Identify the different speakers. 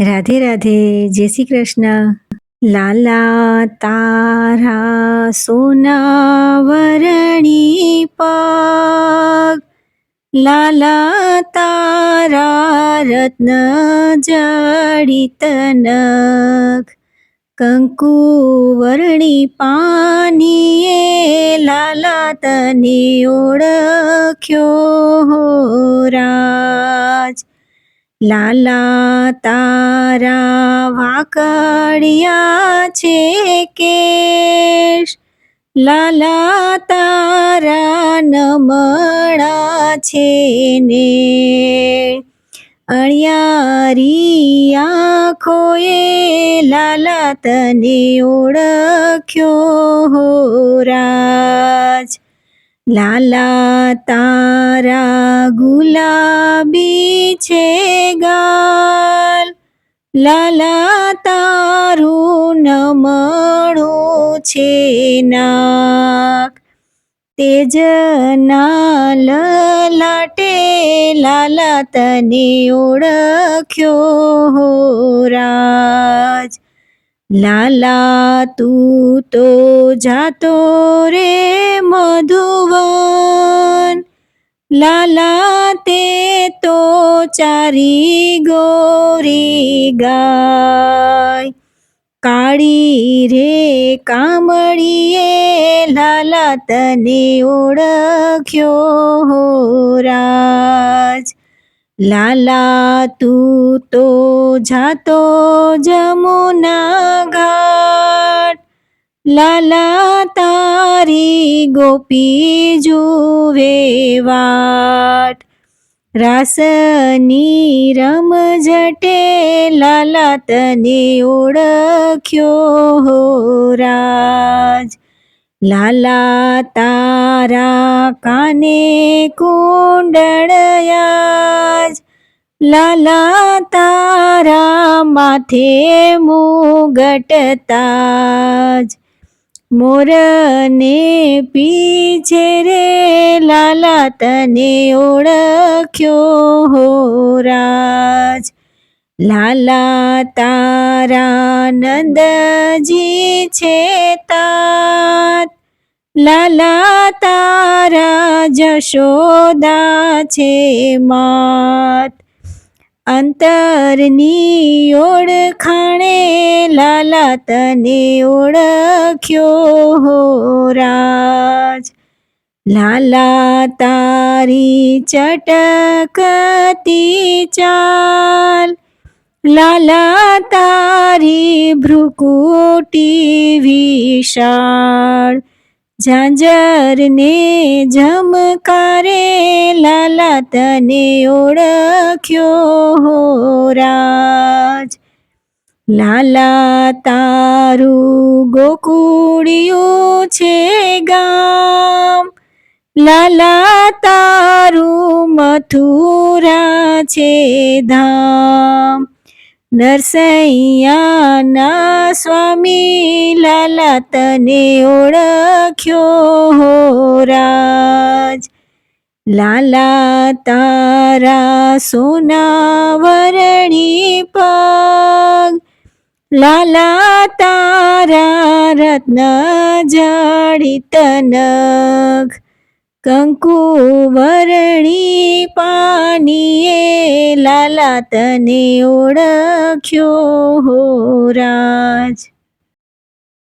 Speaker 1: રાધે રાધે, જય શ્રી કૃષ્ણ. લાલા તારા સોના વરણી પગ લાલા તારા રત્ન જડિત નખ. કંકુ વરણી પાનીએ લાલા તને ઓળખ્યો હો રાજ. લાલા તારા વાકડિયા છે કેશ. લાલા તારા નમણા છે ને અણિયારી આંખોએ લાલા તને ઓળખ્યો હો રાજ. લાલા તારા ગુલાબી છે ગાલ લાલા તારું નમણું છે નાક તેજના લલાટે લાલા તને ઓળખ્યો હો રાજ લાલા તું તો જાતો રે મધુવન લાલા તે તો ચારી ગોરી ગાય કાળી રે કામળીએ લાલા તને ઓળખ્યો હો રાજ લાલા તું તો જાતો જમુના લાલા તારી ગોપી જુવે વાટ. રાસની રમઝટે લાલા તને ઓળખ્યો હો રાજ. લાલા તારા કાને કુંડળયાજ લાલા તારા માથે મુગટતાજ મોરને પીછે રે લાલા તને ઓળખ્યો હો રાજ. લાલા તારા નંદજી છે તાત. લાલા તારા જશોદા છે માત. અંતરની ઓળખાણે લાલા તને ઓળખ્યો હો રાજ. લાલા તારી ચટકતી ચાલ. લાલા તારી ભ્રુકુટી વિશાળ. ઝાંઝરને ઝમકારે લાલા તને ઓળખ્યો હો રાજ. લાલા તારું ગોકુળિયું છે ગામ. લાલા તારું મથુરા છે ધામ. નરસૈયાના સ્વામી લાલા તને ઓળખ્યો હો રાજ. લાલા તારા સોના વરણી પગ. લાલા તારા રત્ન જડિત નખ કંકુ વરણી પાનીએ લાલા તને ઓળખ્યો હો રા